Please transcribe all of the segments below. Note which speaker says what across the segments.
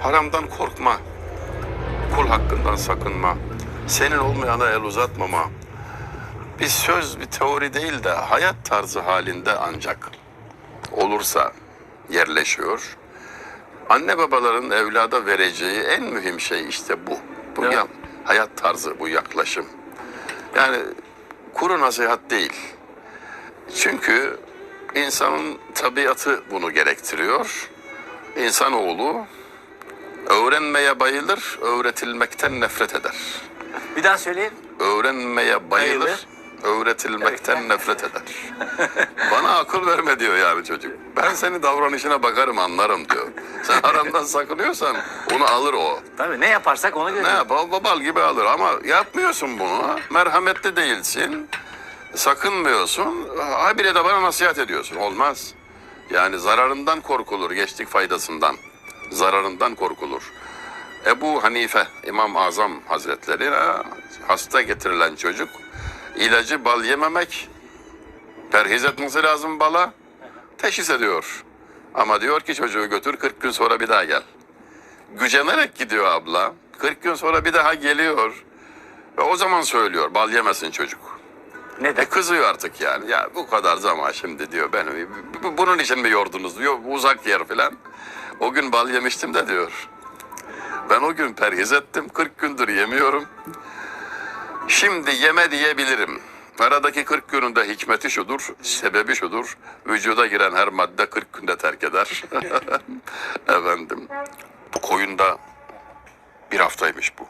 Speaker 1: Haramdan korkma. Kul hakkından sakınma. Senin olmayana el uzatmama. Bir söz, bir teori değil de hayat tarzı halinde ancak olursa yerleşiyor. Anne babaların evlada vereceği en mühim şey işte bu. Bu
Speaker 2: Evet.
Speaker 1: ya- hayat tarzı, bu yaklaşım. Yani kuru nasihat değil. Çünkü insanın tabiatı bunu gerektiriyor. İnsanoğlu öğrenmeye bayılır, öğretilmekten nefret eder.
Speaker 2: Bir daha söyleyin.
Speaker 1: Öğrenmeye bayılır,
Speaker 2: Bayılır.
Speaker 1: öğretilmekten nefret eder. Bana akıl verme diyor yani çocuk. Ben senin davranışına bakarım anlarım diyor. Sen aramdan sakınıyorsan onu alır o.
Speaker 2: Tabii ne yaparsak ona göre.
Speaker 1: Ne yapar? Babal gibi alır ama yapmıyorsun bunu. Merhametli değilsin. Sakınmıyorsun. Habire de bana nasihat ediyorsun. Olmaz. Yani zararından korkulur. Geçtik faydasından. Zararından korkulur. Ebu Hanife, İmam Azam Hazretleri ha, hasta getirilen çocuk ilacı bal yememek, perhiz etmesi lazım bala, teşhis ediyor. Ama diyor ki çocuğu götür 40 gün sonra bir daha gel gücenerek gidiyor abla. 40 gün sonra bir daha geliyor. Ve o zaman söylüyor bal yemesin çocuk.
Speaker 2: Ne de?
Speaker 1: kızıyor artık yani. Ya bu kadar zaman şimdi diyor benim. bu- Bunun için mi yordunuz diyor. Uzak yer filan. O gün bal yemiştim de diyor. Ben o gün perhiz ettim. 40 gündür yemiyorum. Şimdi yeme diyebilirim. Aradaki 40 günün de hikmeti şudur, sebebi şudur. Vücuda giren her madde 40 günde terk eder. Efendim, bu koyunda bir haftaymış bu.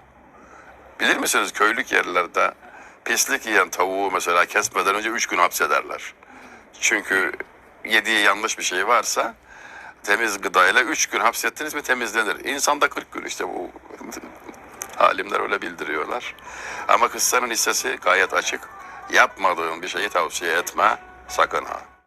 Speaker 1: Bilir misiniz köylük yerlerde pislik yiyen tavuğu mesela kesmeden önce üç gün hapsederler. Çünkü yediği yanlış bir şey varsa temiz gıdayla üç gün hapsettiniz mi temizlenir. İnsanda 40 gün işte bu Alimler öyle bildiriyorlar. Ama kıssanın hissesi gayet açık. Yapmadığın bir şeyi tavsiye etme sakın ha.